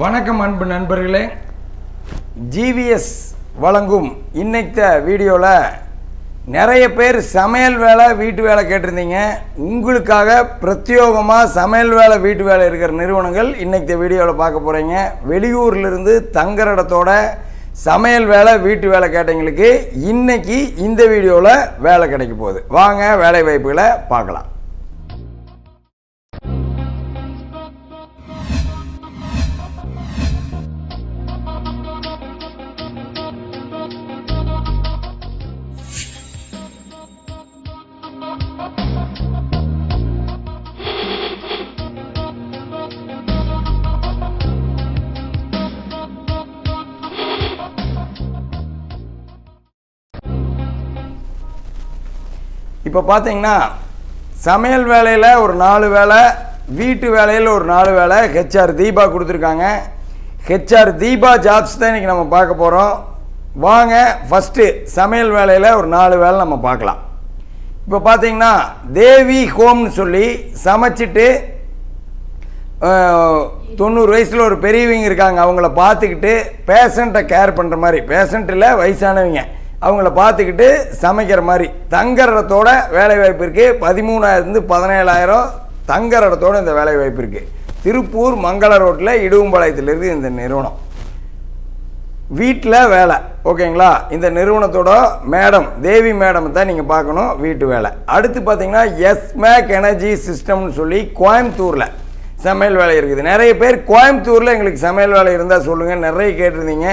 வணக்கம் அன்பு நண்பர்களே. ஜிவிஎஸ் வழங்கும் இன்னைத்த வீடியோவில் நிறைய பேர் சமையல் வேலை வீட்டு வேலை கேட்டிருந்தீங்க. உங்களுக்காக பிரத்யோகமாக சமையல் வேலை வீட்டு வேலை இருக்கிற நிறுவனங்கள் இன்னைக்கு வீடியோவில் பார்க்க போகிறீங்க வெளியூர்லேருந்து தங்குற இடத்தோட சமையல் வேலை வீட்டு வேலை கேட்டவங்களுக்கு இன்னைக்கு இந்த வீடியோவில் வேலை கிடைக்க போகுது. வாங்க வேலை வாய்ப்புகளை பார்க்கலாம். இப்போ பார்த்தீங்கன்னா சமையல் வேலையில் ஒரு நாலு வேலை வீட்டு வேலையில் ஒரு நாலு வேலை ஹெச்ஆர் தீபா கொடுத்துருக்காங்க. ஹெச்ஆர் தீபா ஜாப்ஸ் தான் இன்றைக்கி நம்ம பார்க்க போகிறோம் வாங்க ஃபஸ்ட்டு சமையல் வேலையில் ஒரு நாலு வேலை நம்ம பார்க்கலாம். இப்போ பார்த்தீங்கன்னா தேவி ஹோம்னு சொல்லி சமைச்சிட்டு தொண்ணூறு வயசில் ஒரு பெரியவங்க இருக்காங்க. அவங்கள பார்த்துக்கிட்டு பேஷண்ட்டை கேர் பண்ணுற மாதிரி. பேஷண்ட் இல்லை வயசானவங்க. அவங்கள பார்த்துக்கிட்டு சமைக்கிற மாதிரி. தங்குற இடத்தோட வேலை வாய்ப்பு இருக்குது பதிமூணாயிரத்துலேருந்து பதினேழாயிரம் தங்குற இடத்தோட இந்த வேலை வாய்ப்பு இருக்குது திருப்பூர் மங்கள ரோட்டில் இடுவம்பாளையத்தில் இந்த நிறுவனம். வீட்டில் வேலை ஓகேங்களா? இந்த நிறுவனத்தோட மேடம் தேவி மேடம் தான் நீங்கள் பார்க்கணும் வீட்டு வேலை. அடுத்து பார்த்தீங்கன்னா எஸ்மேக் எனர்ஜி சிஸ்டம்னு சொல்லி கோயம்புத்தூரில் சமையல் வேலை இருக்குது. நிறைய பேர் கோயம்புத்தூரில் எங்களுக்கு சமையல் வேலை இருந்தால் சொல்லுங்கள் நிறைய கேட்டிருந்தீங்க.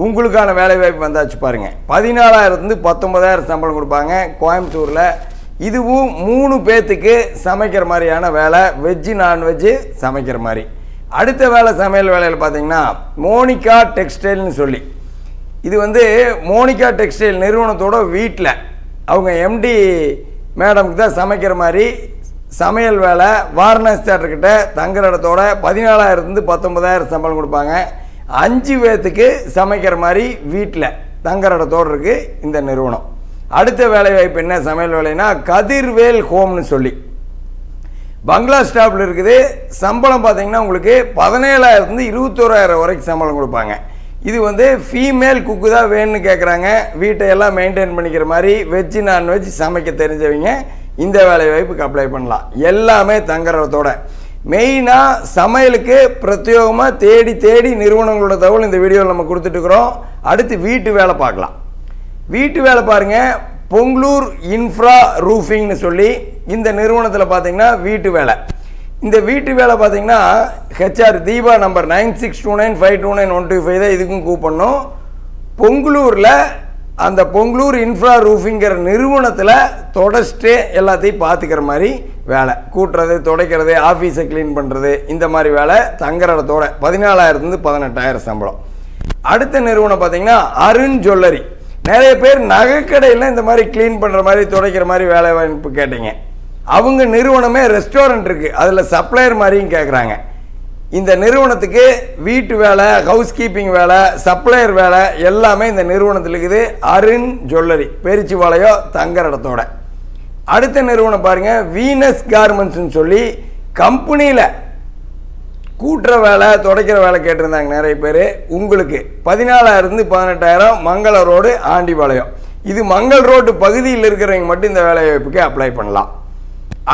உங்களுக்கான வேலை வாய்ப்பு வந்தாச்சு பாருங்கள் பதினாலாயிரத்துலேருந்து பத்தொன்பதாயிரம் சம்பளம் கொடுப்பாங்க. கோயம்புத்தூரில் இதுவும் மூணு பேர்த்துக்கு சமைக்கிற மாதிரியான வேலை வெஜ்ஜு நான்வெஜ்ஜு சமைக்கிற மாதிரி. அடுத்த வேலை சமையல் வேலையில் பார்த்தீங்கன்னா மோனிகா டெக்ஸ்டைல்னு சொல்லி. இது வந்து மோனிகா டெக்ஸ்டைல் நிறுவனத்தோட வீட்டில் அவங்க எம்டி மேடமுக்கு தான் சமைக்கிற மாதிரி சமையல் வேலை வாரணாசி தேட்டர்கிட்ட தங்குற இடத்தோட பதினாலாயிரத்துலேருந்து பத்தொன்பதாயிரம் சம்பளம் கொடுப்பாங்க. அஞ்சு பேர்த்துக்கு சமைக்கிற மாதிரி வீட்டில் தங்குற இடத்தோடு இருக்குது இந்த நிறுவனம். அடுத்த வேலை வாய்ப்பு என்ன? சமையல் வேலைன்னா கதிர்வேல் ஹோம்னு சொல்லி. பங்களா ஸ்டாப்பில் இருக்குது. சம்பளம் பார்த்தீங்கன்னா உங்களுக்கு பதினேழாயிரத்துலேருந்து இருபத்தோராயிரம் வரைக்கும் சம்பளம் கொடுப்பாங்க. இது வந்து ஃபீமேல் குக்கு தான் வேணும்னு கேட்குறாங்க வீட்டை எல்லாம் மெயின்டைன் பண்ணிக்கிற மாதிரி வெஜ்ஜு நான்வெஜ் சமைக்க தெரிஞ்சவங்க இந்த வேலை வாய்ப்புக்கு அப்ளை பண்ணலாம். எல்லாமே தங்குறதோட மெயினாக சமையலுக்கு பிரத்யேகமாக தேடி தேடி நிறுவனங்களோட தகவல் இந்த வீடியோவில் நம்ம கொடுத்துட்ருக்குறோம் அடுத்து வீட்டு வேலை பார்க்கலாம். வீட்டு வேலை பாருங்கள் பொங்கலூர் இன்ஃப்ரா ரூஃபிங்னு சொல்லி இந்த நிறுவனத்தில் பார்த்தீங்கன்னா வீட்டு வேலை. இந்த வீட்டு வேலை பார்த்தீங்கன்னா HR Deepa number nine six two nine five two nine one two five தான் இதுக்கும் கூப்பிடணும். பொங்கலூரில் அந்த பொங்கலூர் இன்ஃப்ரா ரூஃபிங்கிற நிறுவனத்தில் தொடச்சிட்டு எல்லாத்தையும் பார்த்துக்கிற மாதிரி வேலை. கூட்டுறது துடைக்கிறது ஆஃபீஸை க்ளீன் பண்ணுறது இந்த மாதிரி வேலை தங்குற இடத்தோட பதினாலாயிரத்துலேருந்து பதினெட்டாயிரம் சம்பளம். அடுத்த நிறுவனம் பார்த்தீங்கன்னா அருண் ஜுவல்லரி நிறைய பேர் நகைக்கடையில் இந்த மாதிரி க்ளீன் பண்ணுற மாதிரி துடைக்கிற மாதிரி வேலை வாய்ப்பு கேட்டீங்க. அவங்க நிறுவனமே ரெஸ்டாரண்ட் இருக்குது அதில் சப்ளையர் மாதிரியும் கேட்குறாங்க இந்த நிறுவனத்துக்கு வீட்டு வேலை ஹவுஸ் கீப்பிங் வேலை சப்ளையர் வேலை எல்லாமே இந்த நிறுவனத்தில் இருக்குது. அருண் ஜுவல்லரி பேரிச்சிபாளையம் தங்குற இடத்தோட. அடுத்த நிறுவனம் பாருங்கள் வீனஸ் கார்மெண்ட்ஸ்னு சொல்லி கம்பெனியில் கூட்டுற வேலை துடைக்கிற வேலை கேட்டிருந்தாங்க நிறைய பேர். உங்களுக்கு பதினாலாயிரத்து பதினெட்டாயிரம் மங்கள ரோடு ஆண்டிபாளையம். இது மங்கள் ரோடு பகுதியில் இருக்கிறவங்க மட்டும் இந்த வேலை வாய்ப்புக்கு அப்ளை பண்ணலாம்.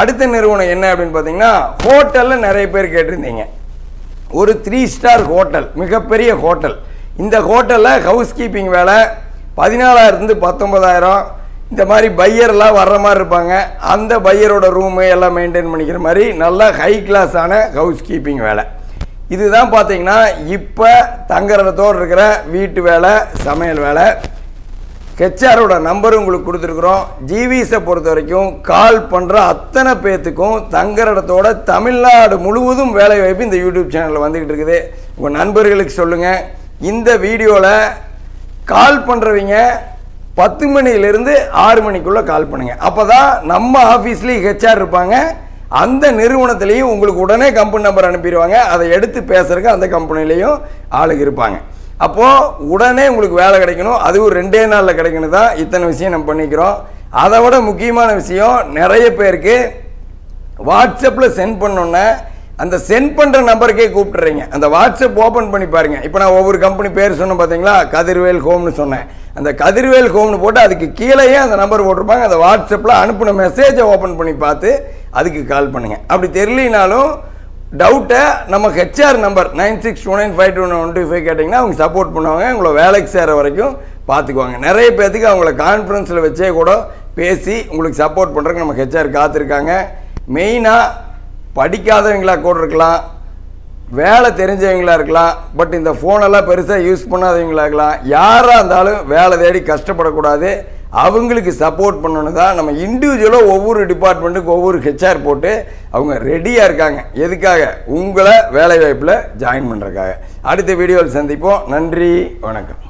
அடுத்த நிறுவனம் என்ன அப்படின்னு பார்த்தீங்கன்னா ஹோட்டலில் நிறைய பேர் கேட்டிருந்தீங்க. ஒரு த்ரீ ஸ்டார் ஹோட்டல் மிகப்பெரிய ஹோட்டல் இந்த ஹோட்டலில் ஹவுஸ் கீப்பிங் வேலை பதினாலாயிரத்துலேருந்து பத்தொன்பதாயிரம். இந்த மாதிரி பையர்லாம் வர்ற மாதிரி இருப்பாங்க. அந்த பையரோட ரூமு எல்லாம் மெயின்டைன் பண்ணிக்கிற மாதிரி நல்லா ஹை கிளாஸான ஹவுஸ் கீப்பிங் வேலை. இதுதான் பார்த்தீங்கன்னா இப்போ தங்குறதோடு இருக்கிற வீட்டு வேலை சமையல் வேலை. ஹெச்ஆரோட நம்பர் உங்களுக்கு கொடுத்துருக்குறோம். ஜிவிஸை பொறுத்த வரைக்கும் கால் பண்ணுற அத்தனை பேர்த்துக்கும் தங்குற இடத்தோட தமிழ்நாடு முழுவதும் வேலை வாய்ப்பு இந்த யூடியூப் சேனலில் வந்துக்கிட்டு இருக்குது. உங்கள் நண்பர்களுக்கு சொல்லுங்கள் இந்த வீடியோவில் கால் பண்ணுறவங்க பத்து மணியிலிருந்து ஆறு மணிக்குள்ளே கால் பண்ணுங்கள் அப்போ தான் நம்ம ஆஃபீஸ்லேயும் ஹெச்ஆர் இருப்பாங்க. அந்த நிறுவனத்துலேயும் உங்களுக்கு உடனே கம்பெனி நம்பர் அனுப்பிடுவாங்க. அதை எடுத்து பேசுகிறக்கு அந்த கம்பெனிலேயும் ஆளுங்க இருப்பாங்க. அப்போது உடனே உங்களுக்கு வேலை கிடைக்கணும். அதுவும் ரெண்டே நாளில் கிடைக்கணும் தான் இத்தனை விஷயம் நம்ம பண்ணிக்கிறோம். அதை விட முக்கியமான விஷயம் நிறைய பேருக்கு வாட்ஸ்அப்பில் சென்ட் பண்ணோன்னே அந்த சென்ட் பண்ணுற நம்பருக்கே கூப்பிட்டுறீங்க. அந்த வாட்ஸ்அப் ஓப்பன் பண்ணி பாருங்க. இப்போ நான் ஒவ்வொரு கம்பெனி பேர் சொன்னேன் பார்த்தீங்களா கதிர்வேல் ஹோம்னு சொன்னேன். அந்த கதிர்வேல் ஹோம்னு போட்டு அதுக்கு கீழேயே அந்த நம்பர் போட்டிருப்பாங்க. அந்த வாட்ஸ்அப்பில் அனுப்பின மெசேஜை ஓப்பன் பண்ணி பார்த்து அதுக்கு கால் பண்ணுங்கள் அப்படி தெரியலினாலும் டவுட்டை நம்ம HR number nine six two nine five two one two five கேட்டிங்கன்னா அவங்க சப்போர்ட் பண்ணுவாங்க. உங்களை வேலைக்கு சேர வரைக்கும் பார்த்துக்குவாங்க நிறைய பேர்த்துக்கு அவங்கள கான்ஃபரன்ஸில் வச்சே கூட பேசி உங்களுக்கு சப்போர்ட் பண்ணுறதுக்கு நம்ம ஹெச்ஆர் காத்திருக்காங்க. மெயினாக படிக்காதவங்களா கூட இருக்கலாம். வேலை தெரிஞ்சவங்களா இருக்கலாம். பட் இந்த ஃபோனெல்லாம் பெருசாக யூஸ் பண்ணாதவங்களா இருக்கலாம். யாராக இருந்தாலும் வேலை தேடி கஷ்டப்படக்கூடாது. அவங்களுக்கு சப்போர்ட் பண்ணணும் தான் நம்ம இண்டிவிஜுவலாக ஒவ்வொரு டிபார்ட்மெண்ட்டுக்கு ஒவ்வொரு ஹெச்ஆர் போட்டு அவங்க ரெடியாக இருக்காங்க. எதுக்காக? உங்களை வேலைவாய்ப்பில் ஜாயின் பண்ணுறதுக்காக அடுத்த வீடியோவில் சந்திப்போம். நன்றி. வணக்கம்.